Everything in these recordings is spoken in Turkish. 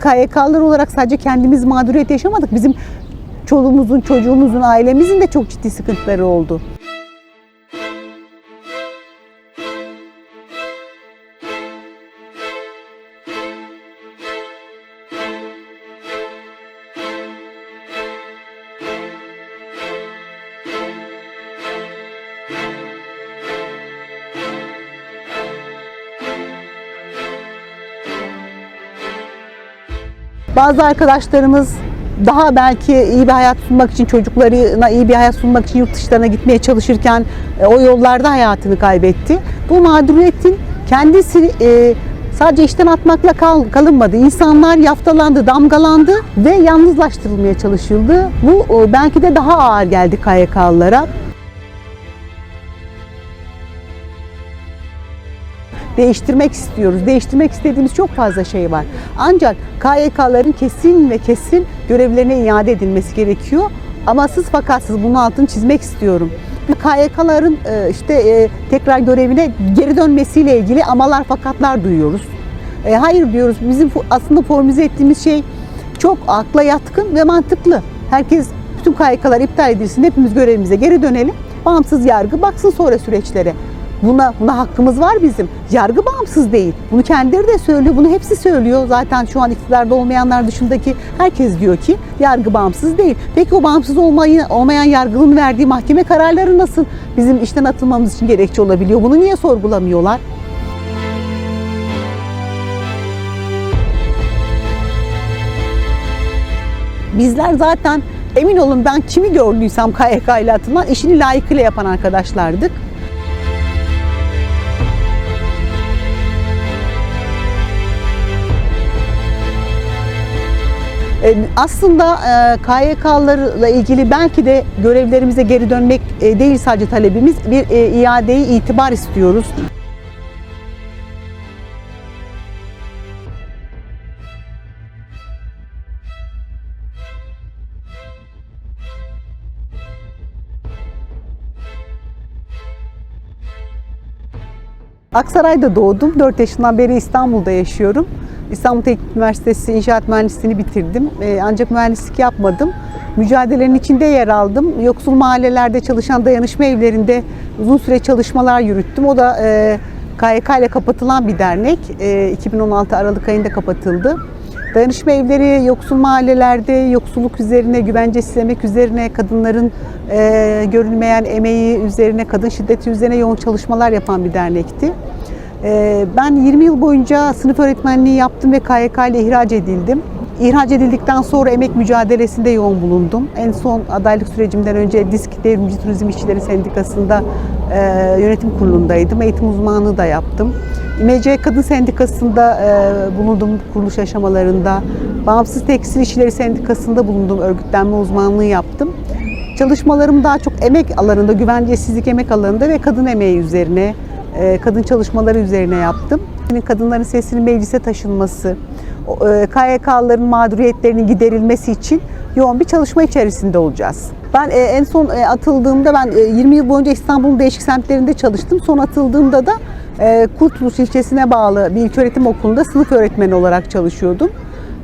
KYK'lılar olarak sadece kendimiz mağduriyet yaşamadık. Bizim çoluğumuzun, çocuğumuzun, ailemizin de çok ciddi sıkıntıları oldu. Bazı arkadaşlarımız daha belki iyi bir hayat sunmak için çocuklarına iyi bir hayat sunmak için yurt dışlarına gitmeye çalışırken e, o yollarda hayatını kaybetti. Bu mağduriyetin kendisi e, sadece işten atmakla kal, kalınmadı. İnsanlar yaftalandı, damgalandı ve yalnızlaştırılmaya çalışıldı. Bu e, belki de daha ağır geldi KYK'lılara. Değiştirmek istiyoruz. Değiştirmek istediğimiz çok fazla şey var. Ancak KYK'ların kesin ve kesin görevlerine iade edilmesi gerekiyor. Amasız fakatsız bunun altını çizmek istiyorum. KYK'ların e, işte e, tekrar görevine geri dönmesiyle ilgili amalar fakatlar duyuyoruz. E, Hayır diyoruz. Bizim aslında formüle ettiğimiz şey çok akla yatkın ve mantıklı. Herkes bütün KYK'lar iptal edilsin. Hepimiz görevimize geri dönelim. Bağımsız yargı baksın sonra süreçlere. Buna, buna hakkımız var bizim. Yargı bağımsız değil. Bunu kendileri de söylüyor. Bunu hepsi söylüyor. Zaten şu an iktidarda olmayanlar dışındaki herkes diyor ki yargı bağımsız değil. Peki o bağımsız olmayı, olmayan yargının verdiği mahkeme kararları nasıl bizim işten atılmamız için gerekçe olabiliyor? Bunu niye sorgulamıyorlar? Bizler zaten emin olun ben kimi gördüysem KYK ile atılan işini layıkıyla yapan arkadaşlardık. Aslında e, KYK'larla ilgili belki de görevlerimize geri dönmek e, değil sadece talebimiz, bir e, iadeyi itibar istiyoruz. Aksaray'da doğdum. 4 yaşından beri İstanbul'da yaşıyorum. İstanbul Teknik Üniversitesi İnşaat Mühendisliğini bitirdim. Ee, ancak mühendislik yapmadım. Mücadelelerin içinde yer aldım. Yoksul mahallelerde çalışan dayanışma evlerinde uzun süre çalışmalar yürüttüm. O da e, KYK ile kapatılan bir dernek. E, 2016 Aralık ayında kapatıldı. Dayanışma evleri yoksul mahallelerde yoksulluk üzerine, güvencesiz emek üzerine, kadınların e, görülmeyen emeği üzerine, kadın şiddeti üzerine yoğun çalışmalar yapan bir dernekti. E, ben 20 yıl boyunca sınıf öğretmenliği yaptım ve KYK ile ihraç edildim. İhraç edildikten sonra emek mücadelesinde yoğun bulundum. En son adaylık sürecimden önce Disk Devrimci Turizm İşçileri Sendikası'nda e, yönetim kurulundaydım. Eğitim uzmanlığı da yaptım. İMC Kadın Sendikası'nda e, bulundum kuruluş aşamalarında. Bağımsız Tekstil İşçileri Sendikası'nda bulundum. Örgütlenme uzmanlığı yaptım. Çalışmalarım daha çok emek alanında, güvencesizlik emek alanında ve kadın emeği üzerine, kadın çalışmaları üzerine yaptım. Kadınların sesinin meclise taşınması, e, KYK'ların mağduriyetlerinin giderilmesi için yoğun bir çalışma içerisinde olacağız. Ben e, en son e, atıldığımda ben e, 20 yıl boyunca İstanbul'un değişik semtlerinde çalıştım. Son atıldığımda da e, Kurtuluş ilçesine bağlı bir ilköğretim okulunda sınıf öğretmeni olarak çalışıyordum.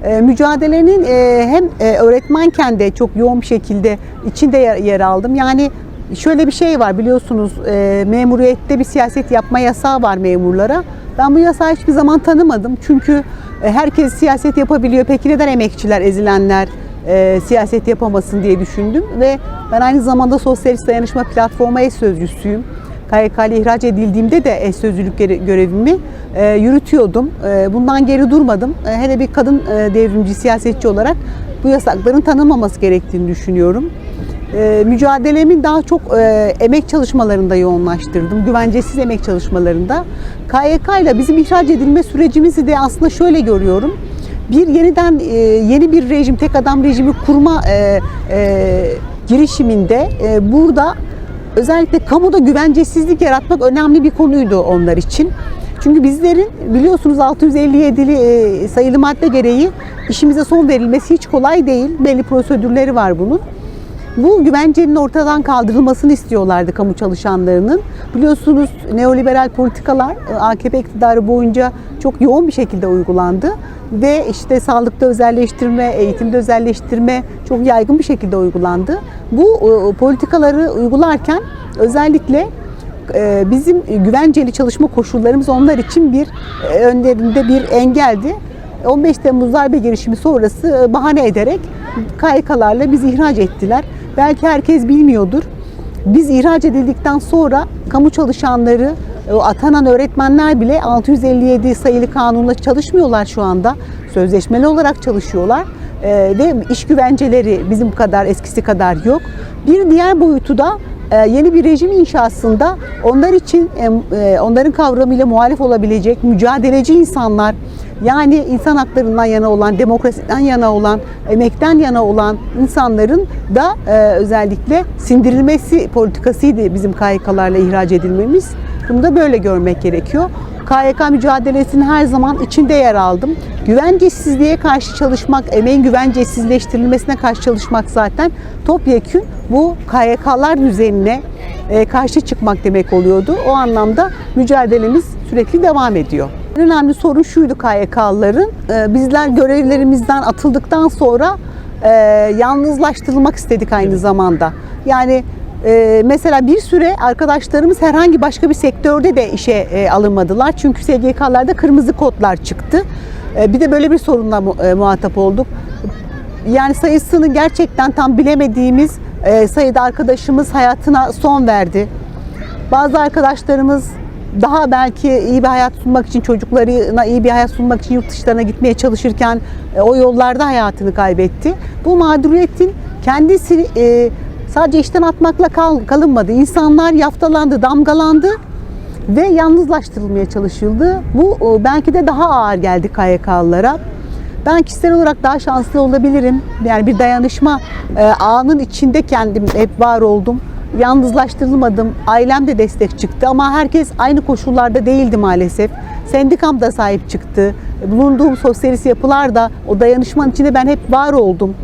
E, mücadelenin e, hem e, öğretmenken de çok yoğun bir şekilde içinde yer aldım. Yani şöyle bir şey var biliyorsunuz e, memuriyette bir siyaset yapma yasağı var memurlara. Ben bu yasağı hiçbir zaman tanımadım. Çünkü e, herkes siyaset yapabiliyor. Peki neden emekçiler, ezilenler e, siyaset yapamasın diye düşündüm. Ve ben aynı zamanda Sosyalist Dayanışma Platformu eş sözcüsüyüm. KYK ile ihraç edildiğimde de eş sözcülük göre- görevimi e, yürütüyordum. E, bundan geri durmadım. E, hele bir kadın e, devrimci siyasetçi olarak bu yasakların tanınmaması gerektiğini düşünüyorum. E, daha çok e, emek çalışmalarında yoğunlaştırdım. Güvencesiz emek çalışmalarında. KYK ile bizim ihraç edilme sürecimizi de aslında şöyle görüyorum. Bir yeniden e, yeni bir rejim, tek adam rejimi kurma e, e, girişiminde e, burada özellikle kamuda güvencesizlik yaratmak önemli bir konuydu onlar için. Çünkü bizlerin biliyorsunuz 657'li e, sayılı madde gereği işimize son verilmesi hiç kolay değil. Belli prosedürleri var bunun. Bu güvencenin ortadan kaldırılmasını istiyorlardı kamu çalışanlarının. Biliyorsunuz neoliberal politikalar e, AKP iktidarı boyunca çok yoğun bir şekilde uygulandı ve işte sağlıkta özelleştirme, eğitimde özelleştirme çok yaygın bir şekilde uygulandı. Bu e, politikaları uygularken özellikle e, bizim güvenceli çalışma koşullarımız onlar için bir önlerinde bir engeldi. 15 Temmuz darbe girişimi sonrası bahane ederek KYK'larla bizi ihraç ettiler. Belki herkes bilmiyordur. Biz ihraç edildikten sonra kamu çalışanları, o atanan öğretmenler bile 657 sayılı kanunla çalışmıyorlar şu anda. Sözleşmeli olarak çalışıyorlar. Ee, ve iş güvenceleri bizim kadar eskisi kadar yok. Bir diğer boyutu da e, yeni bir rejim inşasında onlar için e, onların kavramıyla muhalif olabilecek mücadeleci insanlar yani insan haklarından yana olan, demokrasiden yana olan, emekten yana olan insanların da e, özellikle sindirilmesi politikasıydı bizim KYK'larla ihraç edilmemiz. Bunu da böyle görmek gerekiyor. KYK mücadelesinin her zaman içinde yer aldım. Güvencesizliğe karşı çalışmak, emeğin güvencesizleştirilmesine karşı çalışmak zaten topyekün bu KYK'lar düzenine e, karşı çıkmak demek oluyordu. O anlamda mücadelemiz sürekli devam ediyor. En önemli sorun şuydu KYK'lıların. E, bizler görevlerimizden atıldıktan sonra e, yalnızlaştırılmak istedik aynı zamanda. Yani ee, mesela bir süre arkadaşlarımız herhangi başka bir sektörde de işe e, alınmadılar. Çünkü SGK'larda kırmızı kodlar çıktı. Ee, bir de böyle bir sorunla e, muhatap olduk. Yani sayısını gerçekten tam bilemediğimiz e, sayıda arkadaşımız hayatına son verdi. Bazı arkadaşlarımız daha belki iyi bir hayat sunmak için çocuklarına iyi bir hayat sunmak için yurt dışlarına gitmeye çalışırken o yollarda hayatını kaybetti. Bu mağduriyetin kendisi sadece işten atmakla kal, kalınmadı. İnsanlar yaftalandı, damgalandı ve yalnızlaştırılmaya çalışıldı. Bu belki de daha ağır geldi KYK'lılara. Ben kişisel olarak daha şanslı olabilirim. Yani bir dayanışma e, ağının içinde kendim hep var oldum. Yalnızlaştırılmadım. Ailem de destek çıktı ama herkes aynı koşullarda değildi maalesef. Sendikam da sahip çıktı. Bulunduğum sosyalist yapılar da o dayanışmanın içinde ben hep var oldum.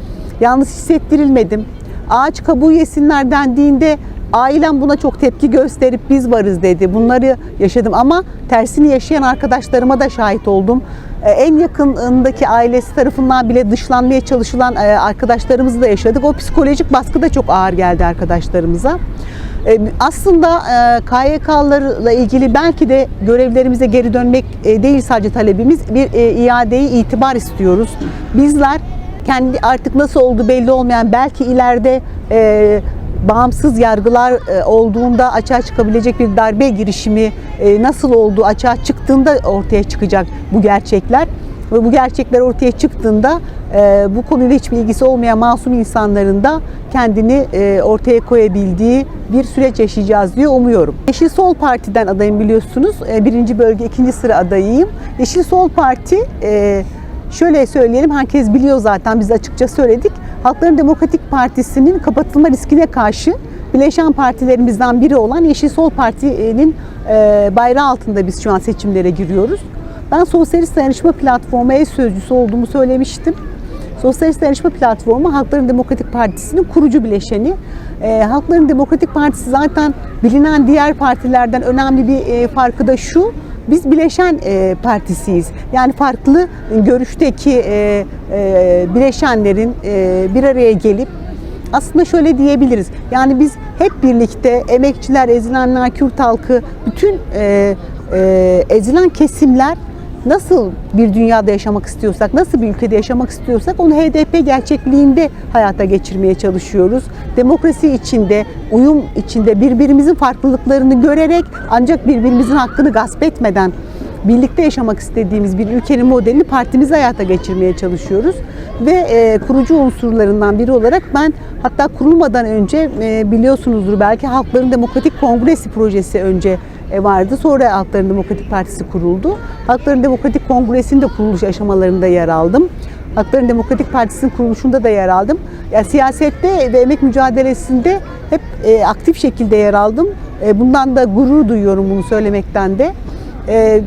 Yalnız hissettirilmedim. Ağaç kabuğu yesinler dendiğinde ailem buna çok tepki gösterip biz varız dedi. Bunları yaşadım ama tersini yaşayan arkadaşlarıma da şahit oldum. Ee, En yakınındaki ailesi tarafından bile dışlanmaya çalışılan e, arkadaşlarımızı da yaşadık. O psikolojik baskı da çok ağır geldi arkadaşlarımıza. E, Aslında e, KYK'larla ilgili belki de görevlerimize geri dönmek e, değil sadece talebimiz, bir e, iadeyi itibar istiyoruz. Bizler kendi artık nasıl oldu belli olmayan belki ileride e, bağımsız yargılar e, olduğunda açığa çıkabilecek bir darbe girişimi e, nasıl olduğu açığa çıktığında ortaya çıkacak bu gerçekler. Ve bu gerçekler ortaya çıktığında e, bu konuyla hiçbir ilgisi olmayan masum insanların da kendini e, ortaya koyabildiği bir süreç yaşayacağız diye umuyorum. Yeşil Sol Parti'den adayım biliyorsunuz. E, birinci bölge ikinci sıra adayıyım. Yeşil Sol Parti e, Şöyle söyleyelim, herkes biliyor zaten, biz açıkça söyledik. Halkların Demokratik Partisi'nin kapatılma riskine karşı bileşen partilerimizden biri olan Yeşil Sol Parti'nin e, bayrağı altında biz şu an seçimlere giriyoruz. Ben Sosyalist Dayanışma Platformu eş sözcüsü olduğumu söylemiştim. Sosyalist Dayanışma Platformu Halkların Demokratik Partisi'nin kurucu bileşeni. E, Halkların Demokratik Partisi zaten bilinen diğer partilerden önemli bir e, farkı da şu. Biz bileşen e, partisiyiz. Yani farklı görüşteki e, e, bileşenlerin e, bir araya gelip aslında şöyle diyebiliriz. Yani biz hep birlikte emekçiler, ezilenler, Kürt halkı, bütün e, e, ezilen kesimler nasıl bir dünyada yaşamak istiyorsak, nasıl bir ülkede yaşamak istiyorsak onu HDP gerçekliğinde hayata geçirmeye çalışıyoruz. Demokrasi içinde, uyum içinde birbirimizin farklılıklarını görerek ancak birbirimizin hakkını gasp etmeden birlikte yaşamak istediğimiz bir ülkenin modelini partimizi hayata geçirmeye çalışıyoruz. Ve e, kurucu unsurlarından biri olarak ben hatta kurulmadan önce e, biliyorsunuzdur belki Halkların Demokratik Kongresi projesi önce vardı. Sonra Halkların Demokratik Partisi kuruldu. Halkların Demokratik Kongresi'nin de kuruluş aşamalarında yer aldım. Halkların Demokratik Partisi'nin kuruluşunda da yer aldım. Ya siyasette ve emek mücadelesinde hep e, aktif şekilde yer aldım. E, bundan da gurur duyuyorum bunu söylemekten de. E,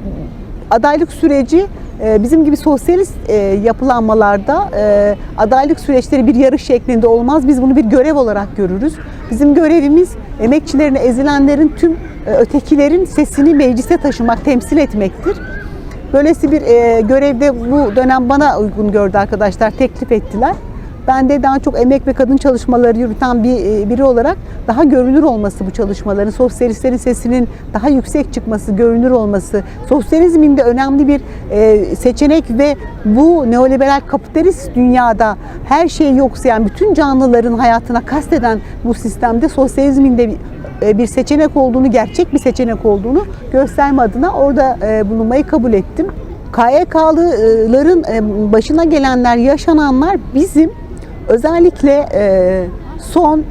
adaylık süreci e, bizim gibi sosyalist e, yapılanmalarda e, adaylık süreçleri bir yarış şeklinde olmaz. Biz bunu bir görev olarak görürüz. Bizim görevimiz emekçilerin, ezilenlerin, tüm e, ötekilerin sesini meclise taşımak, temsil etmektir. Böylesi bir e, görevde bu dönem bana uygun gördü arkadaşlar. Teklif ettiler. Ben de daha çok emek ve kadın çalışmaları yürüten bir e, biri olarak daha görünür olması bu çalışmaların, sosyalistlerin sesinin daha yüksek çıkması, görünür olması, sosyalizmin de önemli bir e, seçenek ve bu neoliberal kapitalist dünyada her şeyi yoksayan, bütün canlıların hayatına kasteden bu sistemde sosyalizmin de bir e, bir seçenek olduğunu, gerçek bir seçenek olduğunu gösterme adına orada bulunmayı kabul ettim. KYK'lıların başına gelenler, yaşananlar bizim özellikle e, son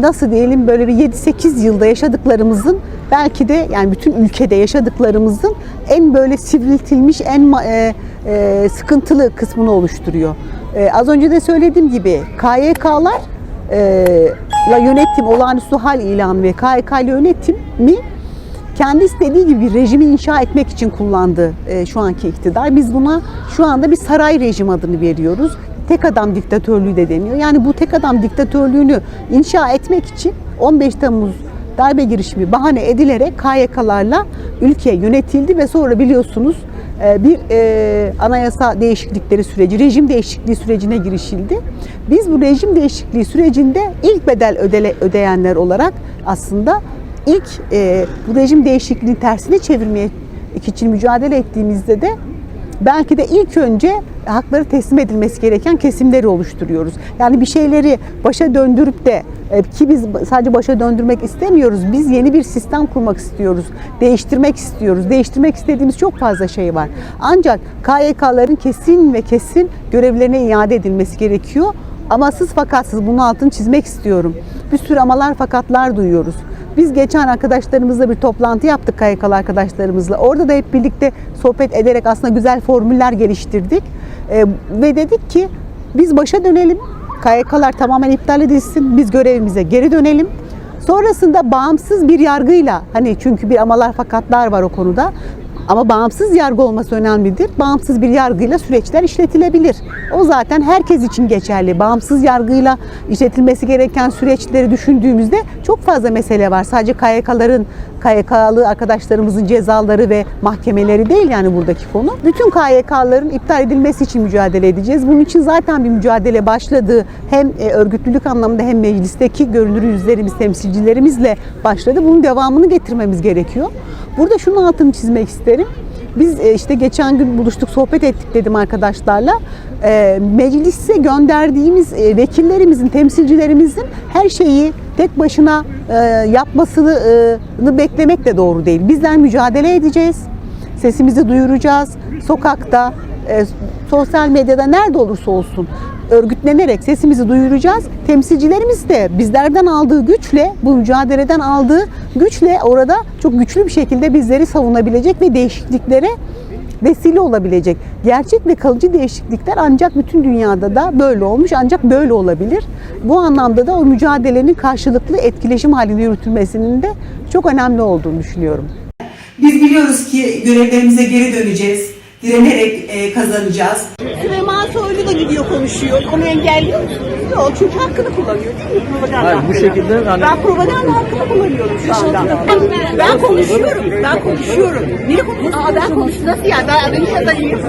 nasıl diyelim böyle bir 7-8 yılda yaşadıklarımızın belki de yani bütün ülkede yaşadıklarımızın en böyle sivriltilmiş, en e, e, sıkıntılı kısmını oluşturuyor. E, az önce de söylediğim gibi KYK'lar e, la yönetim, olağanüstü hal ilanı ve KYK ile yönetimi kendi istediği gibi bir rejimi inşa etmek için kullandı e, şu anki iktidar. Biz buna şu anda bir saray rejim adını veriyoruz. Tek adam diktatörlüğü de deniyor. Yani bu tek adam diktatörlüğünü inşa etmek için 15 Temmuz darbe girişimi bahane edilerek KYK'larla ülke yönetildi ve sonra biliyorsunuz e, bir e, anayasa değişiklikleri süreci, rejim değişikliği sürecine girişildi. Biz bu rejim değişikliği sürecinde ilk bedel ödele, ödeyenler olarak aslında ilk e, bu rejim değişikliğini tersine çevirmeye için mücadele ettiğimizde de belki de ilk önce hakları teslim edilmesi gereken kesimleri oluşturuyoruz. Yani bir şeyleri başa döndürüp de e, ki biz sadece başa döndürmek istemiyoruz. Biz yeni bir sistem kurmak istiyoruz. Değiştirmek istiyoruz. Değiştirmek istediğimiz çok fazla şey var. Ancak KYK'ların kesin ve kesin görevlerine iade edilmesi gerekiyor. Amasız fakatsız bunun altını çizmek istiyorum. Bir sürü amalar fakatlar duyuyoruz. Biz geçen arkadaşlarımızla bir toplantı yaptık KYK'lı arkadaşlarımızla. Orada da hep birlikte sohbet ederek aslında güzel formüller geliştirdik. Ee, ve dedik ki biz başa dönelim. KYK'lar tamamen iptal edilsin. Biz görevimize geri dönelim. Sonrasında bağımsız bir yargıyla hani çünkü bir amalar fakatlar var o konuda. Ama bağımsız yargı olması önemlidir. Bağımsız bir yargıyla süreçler işletilebilir. O zaten herkes için geçerli. Bağımsız yargıyla işletilmesi gereken süreçleri düşündüğümüzde çok fazla mesele var. Sadece KYK'ların, KYK'lı arkadaşlarımızın cezaları ve mahkemeleri değil yani buradaki konu. Bütün KYK'ların iptal edilmesi için mücadele edeceğiz. Bunun için zaten bir mücadele başladı. Hem e, örgütlülük anlamında hem meclisteki görünür yüzlerimiz, temsilcilerimizle başladı. Bunun devamını getirmemiz gerekiyor. Burada şunun altını çizmek isterim. Biz e, işte geçen gün buluştuk, sohbet ettik dedim arkadaşlarla. E, Meclise gönderdiğimiz vekillerimizin, temsilcilerimizin her şeyi tek başına e, yapmasını e, beklemek de doğru değil. Bizler mücadele edeceğiz, sesimizi duyuracağız, sokakta, e, sosyal medyada nerede olursa olsun örgütlenerek sesimizi duyuracağız. Temsilcilerimiz de bizlerden aldığı güçle, bu mücadeleden aldığı güçle orada çok güçlü bir şekilde bizleri savunabilecek ve değişikliklere vesile olabilecek. Gerçek ve kalıcı değişiklikler ancak bütün dünyada da böyle olmuş ancak böyle olabilir. Bu anlamda da o mücadelenin karşılıklı etkileşim halinde yürütülmesinin de çok önemli olduğunu düşünüyorum. Biz biliyoruz ki görevlerimize geri döneceğiz. Direnerek e, kazanacağız. Süleyman Soylu da gidiyor konuşuyor. Onu engelliyor musunuz? Yok çünkü hakkını kullanıyor değil mi? Propaganda Hayır, bu hakkını. şekilde hani- Ben propaganda hakkını kullanıyorum şu anda. Ben konuşuyorum. Ben konuşuyorum. Niye konuşuyorsun? Aa ben konuşuyorum. Nasıl yani? Ben vekil adayıyım.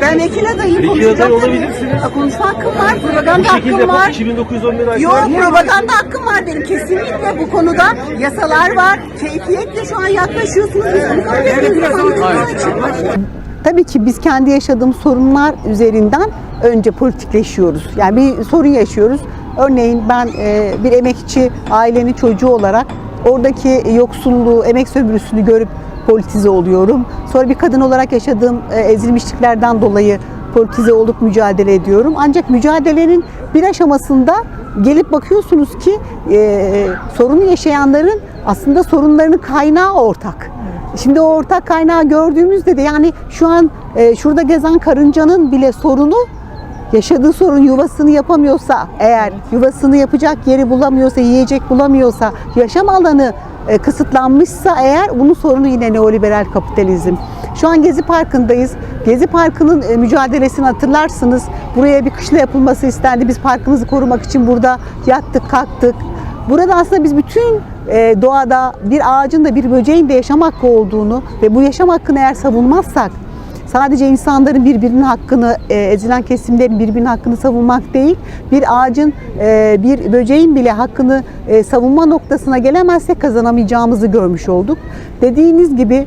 Ben vekil adayım. Konuşacağım aday olabilirsiniz. Aa, Konuşma hakkım var. bu Propaganda şekilde hakkım var. yapıp 2911 ay Yok propaganda hakkım var benim kesinlikle bu konuda yasalar var. Keyfiyetle şu an yaklaşıyorsunuz. Biz bunu kabul etmiyoruz. Tabii ki biz kendi yaşadığımız sorunlar üzerinden önce politikleşiyoruz. Yani bir sorun yaşıyoruz. Örneğin ben e, bir emekçi ailenin çocuğu olarak oradaki yoksulluğu, emek sömürüsünü görüp politize oluyorum. Sonra bir kadın olarak yaşadığım e, ezilmişliklerden dolayı politize olup mücadele ediyorum. Ancak mücadelenin bir aşamasında gelip bakıyorsunuz ki e, sorunu yaşayanların aslında sorunlarının kaynağı ortak. Şimdi o ortak kaynağı gördüğümüzde de yani şu an e, şurada gezen karıncanın bile sorunu yaşadığı sorun yuvasını yapamıyorsa eğer yuvasını yapacak yeri bulamıyorsa yiyecek bulamıyorsa yaşam alanı e, kısıtlanmışsa eğer bunun sorunu yine neoliberal kapitalizm. Şu an Gezi Parkı'ndayız. Gezi Parkı'nın e, mücadelesini hatırlarsınız. Buraya bir kışla yapılması istendi. Biz parkımızı korumak için burada yattık kalktık. Burada aslında biz bütün doğada bir ağacın da bir böceğin de yaşam hakkı olduğunu ve bu yaşam hakkını eğer savunmazsak sadece insanların birbirinin hakkını, e, ezilen kesimlerin birbirinin hakkını savunmak değil, bir ağacın, e, bir böceğin bile hakkını e, savunma noktasına gelemezsek kazanamayacağımızı görmüş olduk. Dediğiniz gibi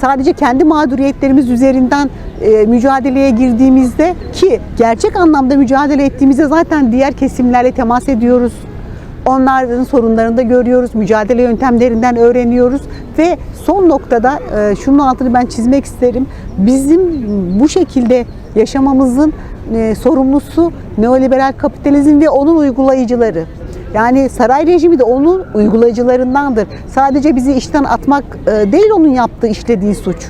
sadece kendi mağduriyetlerimiz üzerinden mücadeleye girdiğimizde ki gerçek anlamda mücadele ettiğimizde zaten diğer kesimlerle temas ediyoruz. Onların sorunlarını da görüyoruz, mücadele yöntemlerinden öğreniyoruz ve son noktada e, şunun altını ben çizmek isterim. Bizim bu şekilde yaşamamızın e, sorumlusu neoliberal kapitalizm ve onun uygulayıcıları. Yani saray rejimi de onun uygulayıcılarındandır. Sadece bizi işten atmak e, değil onun yaptığı, işlediği suç.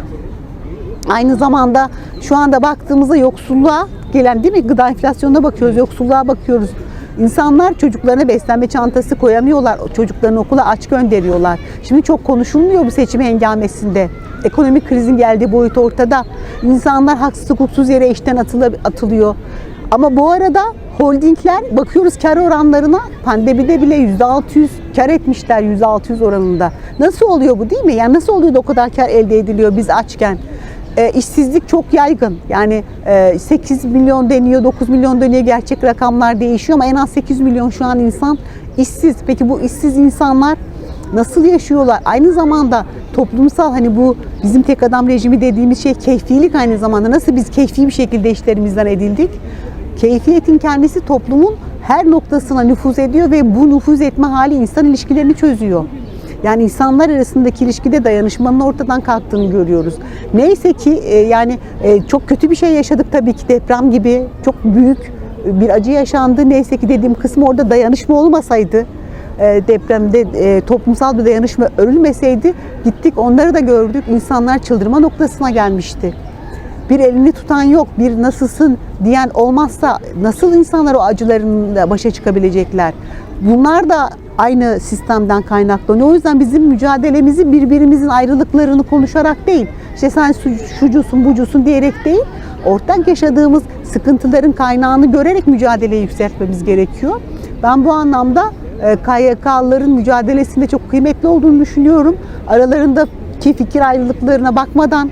Aynı zamanda şu anda baktığımızda yoksulluğa gelen değil mi gıda enflasyonuna bakıyoruz, yoksulluğa bakıyoruz. İnsanlar çocuklarına beslenme çantası koyamıyorlar. Çocuklarını okula aç gönderiyorlar. Şimdi çok konuşulmuyor bu seçim hengamesinde. Ekonomik krizin geldiği boyut ortada. İnsanlar haksız hukuksuz yere işten atılıyor. Ama bu arada holdingler bakıyoruz kar oranlarına pandemide bile %600 kar etmişler %600 oranında. Nasıl oluyor bu değil mi? Yani nasıl oluyor da o kadar kar elde ediliyor biz açken? E, işsizlik çok yaygın. Yani e, 8 milyon deniyor, 9 milyon deniyor. Gerçek rakamlar değişiyor ama en az 8 milyon şu an insan işsiz. Peki bu işsiz insanlar nasıl yaşıyorlar? Aynı zamanda toplumsal hani bu bizim tek adam rejimi dediğimiz şey keyfilik aynı zamanda. Nasıl biz keyfi bir şekilde işlerimizden edildik? Keyfiyetin kendisi toplumun her noktasına nüfuz ediyor ve bu nüfuz etme hali insan ilişkilerini çözüyor. Yani insanlar arasındaki ilişkide dayanışmanın ortadan kalktığını görüyoruz. Neyse ki e, yani e, çok kötü bir şey yaşadık tabii ki deprem gibi çok büyük bir acı yaşandı. Neyse ki dediğim kısmı orada dayanışma olmasaydı e, depremde e, toplumsal bir dayanışma örülmeseydi gittik onları da gördük. İnsanlar çıldırma noktasına gelmişti. Bir elini tutan yok, bir nasılsın diyen olmazsa nasıl insanlar o acılarınla başa çıkabilecekler? Bunlar da aynı sistemden kaynaklanıyor. O yüzden bizim mücadelemizi birbirimizin ayrılıklarını konuşarak değil, işte sen şu- şucusun, bucusun diyerek değil, ortak yaşadığımız sıkıntıların kaynağını görerek mücadeleyi yükseltmemiz gerekiyor. Ben bu anlamda e, KYK'ların mücadelesinde çok kıymetli olduğunu düşünüyorum. Aralarındaki fikir ayrılıklarına bakmadan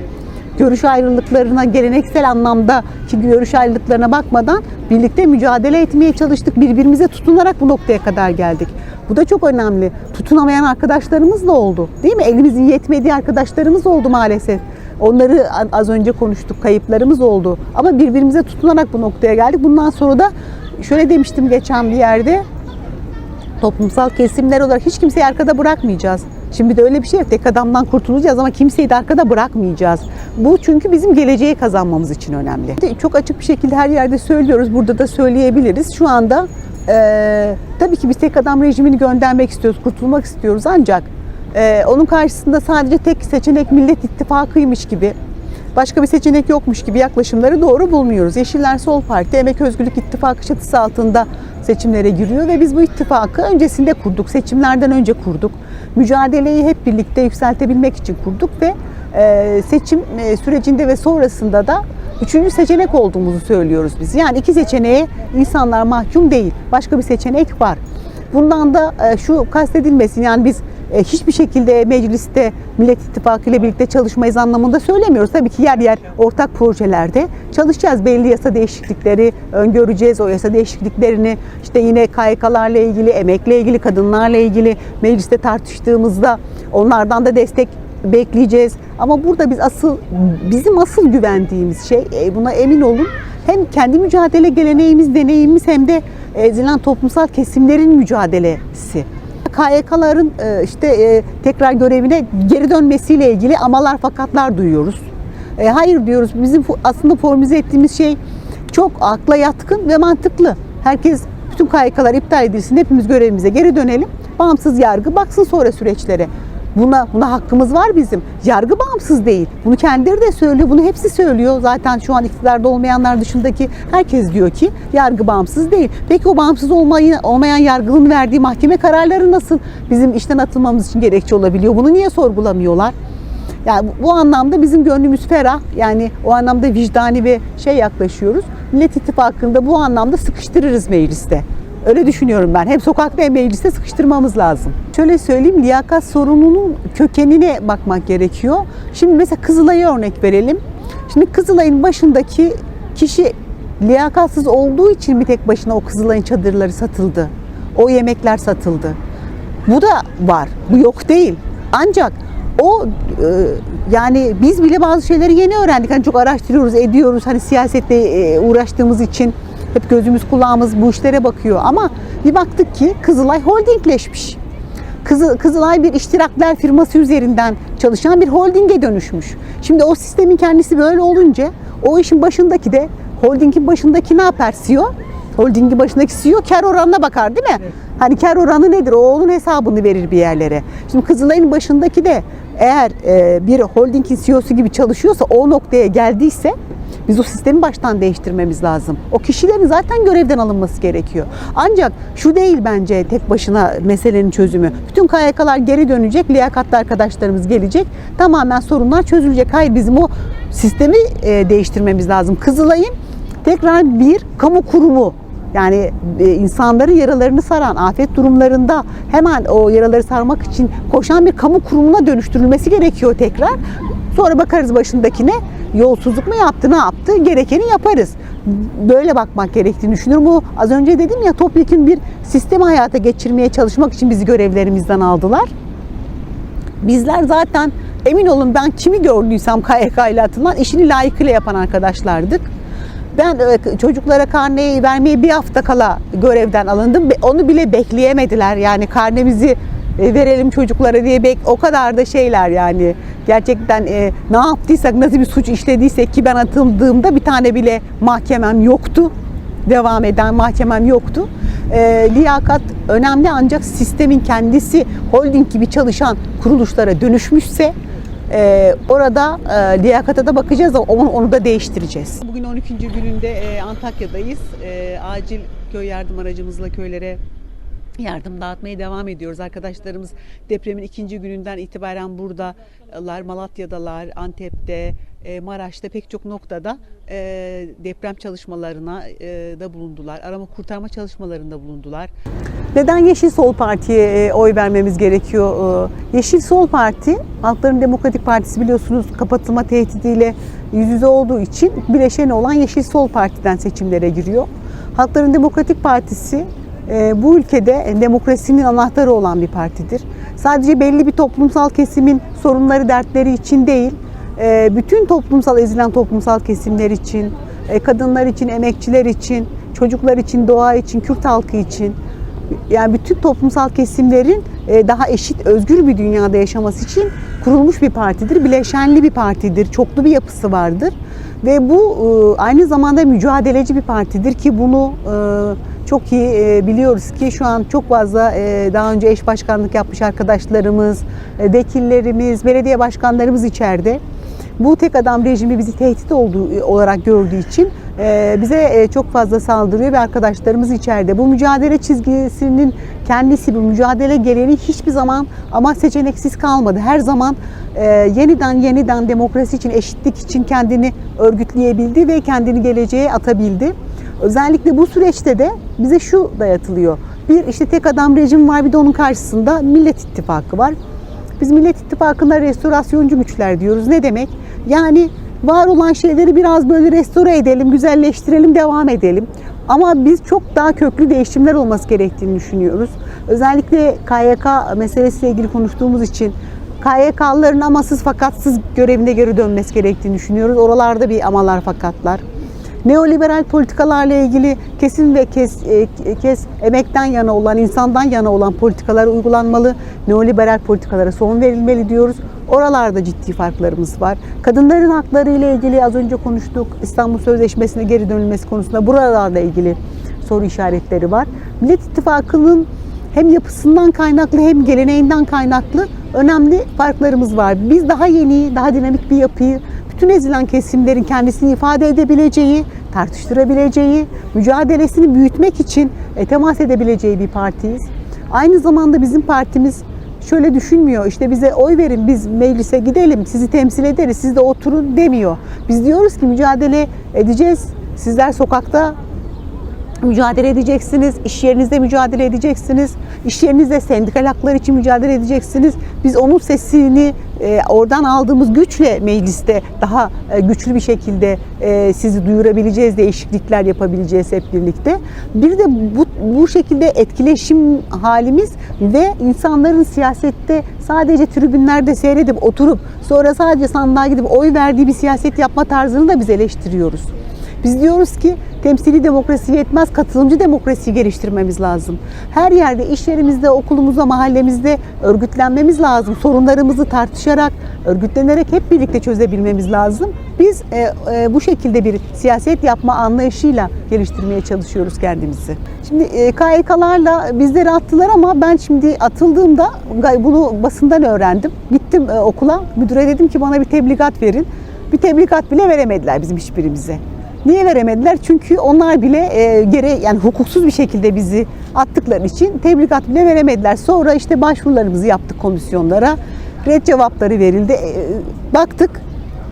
görüş ayrılıklarına, geleneksel anlamda ki görüş ayrılıklarına bakmadan birlikte mücadele etmeye çalıştık. Birbirimize tutunarak bu noktaya kadar geldik. Bu da çok önemli. Tutunamayan arkadaşlarımız da oldu. Değil mi? Elimizin yetmediği arkadaşlarımız oldu maalesef. Onları az önce konuştuk. Kayıplarımız oldu. Ama birbirimize tutunarak bu noktaya geldik. Bundan sonra da şöyle demiştim geçen bir yerde toplumsal kesimler olarak hiç kimseyi arkada bırakmayacağız. Şimdi de öyle bir şey yok. Tek adamdan kurtulacağız ama kimseyi de arkada bırakmayacağız. Bu çünkü bizim geleceği kazanmamız için önemli. Çok açık bir şekilde her yerde söylüyoruz. Burada da söyleyebiliriz. Şu anda eee, tabii ki biz tek adam rejimini göndermek istiyoruz, kurtulmak istiyoruz ancak eee, onun karşısında sadece tek seçenek Millet İttifakı'ymış gibi başka bir seçenek yokmuş gibi yaklaşımları doğru bulmuyoruz. Yeşiller Sol Parti Emek Özgürlük İttifakı çatısı altında seçimlere giriyor ve biz bu ittifakı öncesinde kurduk. Seçimlerden önce kurduk. Mücadeleyi hep birlikte yükseltebilmek için kurduk ve e, seçim e, sürecinde ve sonrasında da üçüncü seçenek olduğumuzu söylüyoruz biz. Yani iki seçeneğe insanlar mahkum değil. Başka bir seçenek var. Bundan da e, şu kastedilmesin yani biz e, hiçbir şekilde mecliste Millet İttifakı ile birlikte çalışmayız anlamında söylemiyoruz. Tabii ki yer yer ortak projelerde çalışacağız. Belli yasa değişiklikleri öngöreceğiz. O yasa değişikliklerini işte yine KYK'larla ilgili, emekle ilgili, kadınlarla ilgili mecliste tartıştığımızda onlardan da destek bekleyeceğiz. Ama burada biz asıl bizim asıl güvendiğimiz şey e, buna emin olun hem kendi mücadele geleneğimiz, deneyimimiz hem de ezilen toplumsal kesimlerin mücadelesi. KYK'ların e, işte e, tekrar görevine geri dönmesiyle ilgili amalar fakatlar duyuyoruz. E, Hayır diyoruz bizim aslında formüle ettiğimiz şey çok akla yatkın ve mantıklı. Herkes bütün KYK'lar iptal edilsin hepimiz görevimize geri dönelim. Bağımsız yargı baksın sonra süreçlere. Buna, buna hakkımız var bizim. Yargı bağımsız değil. Bunu kendileri de söylüyor. Bunu hepsi söylüyor. Zaten şu an iktidarda olmayanlar dışındaki herkes diyor ki yargı bağımsız değil. Peki o bağımsız olmayı, olmayan yargının verdiği mahkeme kararları nasıl bizim işten atılmamız için gerekçe olabiliyor? Bunu niye sorgulamıyorlar? Yani bu, anlamda bizim gönlümüz ferah. Yani o anlamda vicdani ve şey yaklaşıyoruz. Millet İttifakı'nda bu anlamda sıkıştırırız mecliste. Öyle düşünüyorum ben. Hem sokakta hem mecliste sıkıştırmamız lazım. Şöyle söyleyeyim, liyakat sorununun kökenine bakmak gerekiyor. Şimdi mesela Kızılay'a örnek verelim. Şimdi Kızılay'ın başındaki kişi liyakatsız olduğu için bir tek başına o Kızılay'ın çadırları satıldı. O yemekler satıldı. Bu da var. Bu yok değil. Ancak o e, yani biz bile bazı şeyleri yeni öğrendik. Hani çok araştırıyoruz, ediyoruz. Hani siyasetle e, uğraştığımız için hep gözümüz kulağımız bu işlere bakıyor. Ama bir baktık ki Kızılay holdingleşmiş. Kızı, Kızılay bir iştirakler firması üzerinden çalışan bir holdinge dönüşmüş. Şimdi o sistemin kendisi böyle olunca o işin başındaki de holdingin başındaki ne yapar CEO? Holdingin başındaki CEO kar oranına bakar değil mi? Hani kar oranı nedir? O onun hesabını verir bir yerlere. Şimdi Kızılay'ın başındaki de eğer e, bir holdingin CEO'su gibi çalışıyorsa o noktaya geldiyse biz o sistemi baştan değiştirmemiz lazım. O kişilerin zaten görevden alınması gerekiyor. Ancak şu değil bence tek başına meselenin çözümü. Bütün KYK'lar geri dönecek, liyakatlı arkadaşlarımız gelecek. Tamamen sorunlar çözülecek. Hayır bizim o sistemi e, değiştirmemiz lazım. Kızılay'ın tekrar bir kamu kurumu yani e, insanların yaralarını saran afet durumlarında hemen o yaraları sarmak için koşan bir kamu kurumuna dönüştürülmesi gerekiyor tekrar. Sonra bakarız başındakine yolsuzluk mu yaptı, ne yaptı? Gerekeni yaparız. Böyle bakmak gerektiğini düşünüyorum. Bu az önce dedim ya topyekun bir sistemi hayata geçirmeye çalışmak için bizi görevlerimizden aldılar. Bizler zaten emin olun ben kimi gördüysem KYK ile atılan işini layıkıyla yapan arkadaşlardık. Ben e, çocuklara karneyi vermeye bir hafta kala görevden alındım. Onu bile bekleyemediler. Yani karnemizi e, verelim çocuklara diye bek o kadar da şeyler yani gerçekten e, ne yaptıysak nasıl bir suç işlediysek ki ben atıldığımda bir tane bile mahkemem yoktu devam eden mahkemem yoktu. E, liyakat önemli ancak sistemin kendisi holding gibi çalışan kuruluşlara dönüşmüşse e, orada e, liyakata da bakacağız onu, onu da değiştireceğiz. Bugün 12. gününde e, Antakya'dayız. E, acil köy yardım aracımızla köylere yardım dağıtmaya devam ediyoruz. Arkadaşlarımız depremin ikinci gününden itibaren buradalar. Malatya'dalar, Antep'te, e, Maraş'ta pek çok noktada e, deprem çalışmalarına e, da bulundular. Arama kurtarma çalışmalarında bulundular. Neden Yeşil Sol Parti'ye oy vermemiz gerekiyor? Yeşil Sol Parti, Halkların Demokratik Partisi biliyorsunuz kapatılma tehdidiyle yüz yüze olduğu için bileşeni olan Yeşil Sol Parti'den seçimlere giriyor. Halkların Demokratik Partisi bu ülkede demokrasinin anahtarı olan bir partidir. Sadece belli bir toplumsal kesimin sorunları, dertleri için değil, e, bütün toplumsal ezilen toplumsal kesimler için, e, kadınlar için, emekçiler için, çocuklar için, doğa için, Kürt halkı için, yani bütün toplumsal kesimlerin e, daha eşit, özgür bir dünyada yaşaması için kurulmuş bir partidir. Bileşenli bir partidir, çoklu bir yapısı vardır. Ve bu e, aynı zamanda mücadeleci bir partidir ki bunu e, çok iyi biliyoruz ki şu an çok fazla daha önce eş başkanlık yapmış arkadaşlarımız, vekillerimiz, belediye başkanlarımız içeride. Bu tek adam rejimi bizi tehdit olduğu olarak gördüğü için bize e, çok fazla saldırıyor ve arkadaşlarımız içeride. Bu mücadele çizgisinin kendisi, bu mücadele geleneği hiçbir zaman ama seçeneksiz kalmadı. Her zaman e, yeniden yeniden demokrasi için, eşitlik için kendini örgütleyebildi ve kendini geleceğe atabildi. Özellikle bu süreçte de bize şu dayatılıyor. Bir işte tek adam rejim var bir de onun karşısında Millet İttifakı var. Biz Millet İttifakı'na restorasyoncu güçler diyoruz. Ne demek? Yani var olan şeyleri biraz böyle restore edelim, güzelleştirelim, devam edelim. Ama biz çok daha köklü değişimler olması gerektiğini düşünüyoruz. Özellikle KYK meselesiyle ilgili konuştuğumuz için KYK'lıların amasız fakatsız görevine geri dönmesi gerektiğini düşünüyoruz. Oralarda bir amalar fakatlar. Neoliberal politikalarla ilgili kesin ve kes, e, kes emekten yana olan, insandan yana olan politikalar uygulanmalı. Neoliberal politikalara son verilmeli diyoruz. Oralarda ciddi farklarımız var. Kadınların hakları ile ilgili az önce konuştuk. İstanbul Sözleşmesi'ne geri dönülmesi konusunda buralarla ilgili soru işaretleri var. Millet İttifakı'nın hem yapısından kaynaklı hem geleneğinden kaynaklı önemli farklarımız var. Biz daha yeni, daha dinamik bir yapıyı, bütün ezilen kesimlerin kendisini ifade edebileceği, tartıştırabileceği, mücadelesini büyütmek için e, temas edebileceği bir partiyiz. Aynı zamanda bizim partimiz şöyle düşünmüyor. İşte bize oy verin, biz meclise gidelim, sizi temsil ederiz, siz de oturun demiyor. Biz diyoruz ki mücadele edeceğiz. Sizler sokakta mücadele edeceksiniz, iş yerinizde mücadele edeceksiniz, iş yerinizde sendikal haklar için mücadele edeceksiniz. Biz onun sesini e, oradan aldığımız güçle mecliste daha e, güçlü bir şekilde e, sizi duyurabileceğiz, değişiklikler yapabileceğiz hep birlikte. Bir de bu, bu şekilde etkileşim halimiz ve insanların siyasette sadece tribünlerde seyredip oturup sonra sadece sandığa gidip oy verdiği bir siyaset yapma tarzını da biz eleştiriyoruz. Biz diyoruz ki temsili demokrasi yetmez, katılımcı demokrasiyi geliştirmemiz lazım. Her yerde, iş yerimizde, okulumuzda, mahallemizde örgütlenmemiz lazım. Sorunlarımızı tartışarak, örgütlenerek hep birlikte çözebilmemiz lazım. Biz e, e, bu şekilde bir siyaset yapma anlayışıyla geliştirmeye çalışıyoruz kendimizi. Şimdi e, KYK'larla bizleri attılar ama ben şimdi atıldığımda bunu basından öğrendim. Gittim e, okula, müdüre dedim ki bana bir tebligat verin. Bir tebligat bile veremediler bizim hiçbirimize. Niye veremediler? Çünkü onlar bile e, gere yani hukuksuz bir şekilde bizi attıkları için tebligat bile veremediler. Sonra işte başvurularımızı yaptık komisyonlara. Red cevapları verildi. E, baktık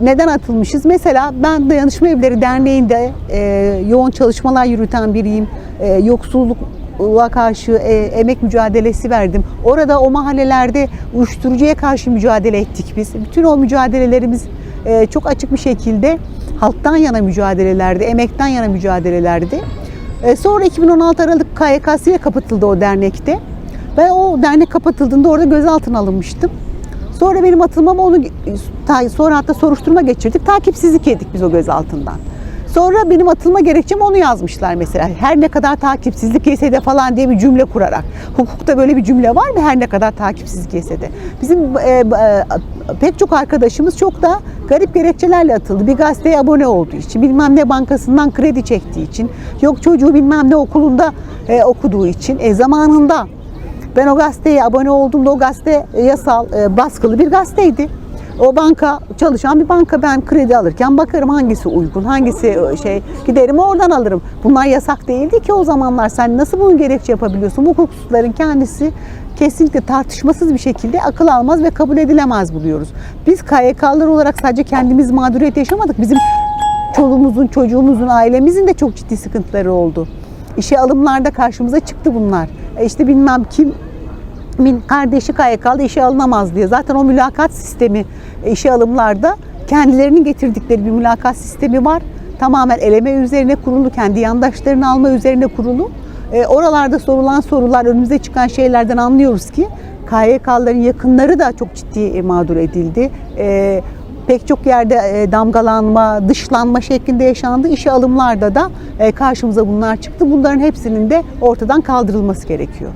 neden atılmışız? Mesela ben Dayanışma Evleri Derneği'nde e, yoğun çalışmalar yürüten biriyim. E, yoksullukla karşı e, emek mücadelesi verdim. Orada o mahallelerde uyuşturucuya karşı mücadele ettik biz. Bütün o mücadelelerimiz e, çok açık bir şekilde halktan yana mücadelelerdi, emekten yana mücadelelerdi. E, sonra 2016 Aralık KYK'siye kapatıldı o dernekte. Ben o dernek kapatıldığında orada gözaltına alınmıştım. Sonra benim atılmam onu sonra hatta soruşturma geçirdik. Takipsizlik yedik biz o gözaltından. Sonra benim atılma gerekçem onu yazmışlar mesela. Her ne kadar takipsizlik yese de falan diye bir cümle kurarak. Hukukta böyle bir cümle var mı? Her ne kadar takipsizlik yese de. Bizim e, e, pek çok arkadaşımız çok da garip gerekçelerle atıldı. Bir gazeteye abone olduğu için, bilmem ne bankasından kredi çektiği için, yok çocuğu bilmem ne okulunda e, okuduğu için. E, zamanında ben o gazeteye abone olduğumda o gazete yasal, e, baskılı bir gazeteydi. O banka çalışan bir banka ben kredi alırken bakarım hangisi uygun, hangisi şey giderim oradan alırım. Bunlar yasak değildi ki o zamanlar sen nasıl bunu gerekçe yapabiliyorsun? Bu hukuksuzların kendisi kesinlikle tartışmasız bir şekilde akıl almaz ve kabul edilemez buluyoruz. Biz KYK'lılar olarak sadece kendimiz mağduriyet yaşamadık. Bizim çoluğumuzun, çocuğumuzun, ailemizin de çok ciddi sıkıntıları oldu. İşe alımlarda karşımıza çıktı bunlar. E işte bilmem kim min kardeşi KYK'lı işe alınamaz diye. Zaten o mülakat sistemi işe alımlarda kendilerinin getirdikleri bir mülakat sistemi var. Tamamen eleme üzerine kurulu, kendi yandaşlarını alma üzerine kurulu. E, oralarda sorulan sorular, önümüze çıkan şeylerden anlıyoruz ki KYK'ların yakınları da çok ciddi mağdur edildi. E, pek çok yerde e, damgalanma, dışlanma şeklinde yaşandı. İşe alımlarda da e, karşımıza bunlar çıktı. Bunların hepsinin de ortadan kaldırılması gerekiyor.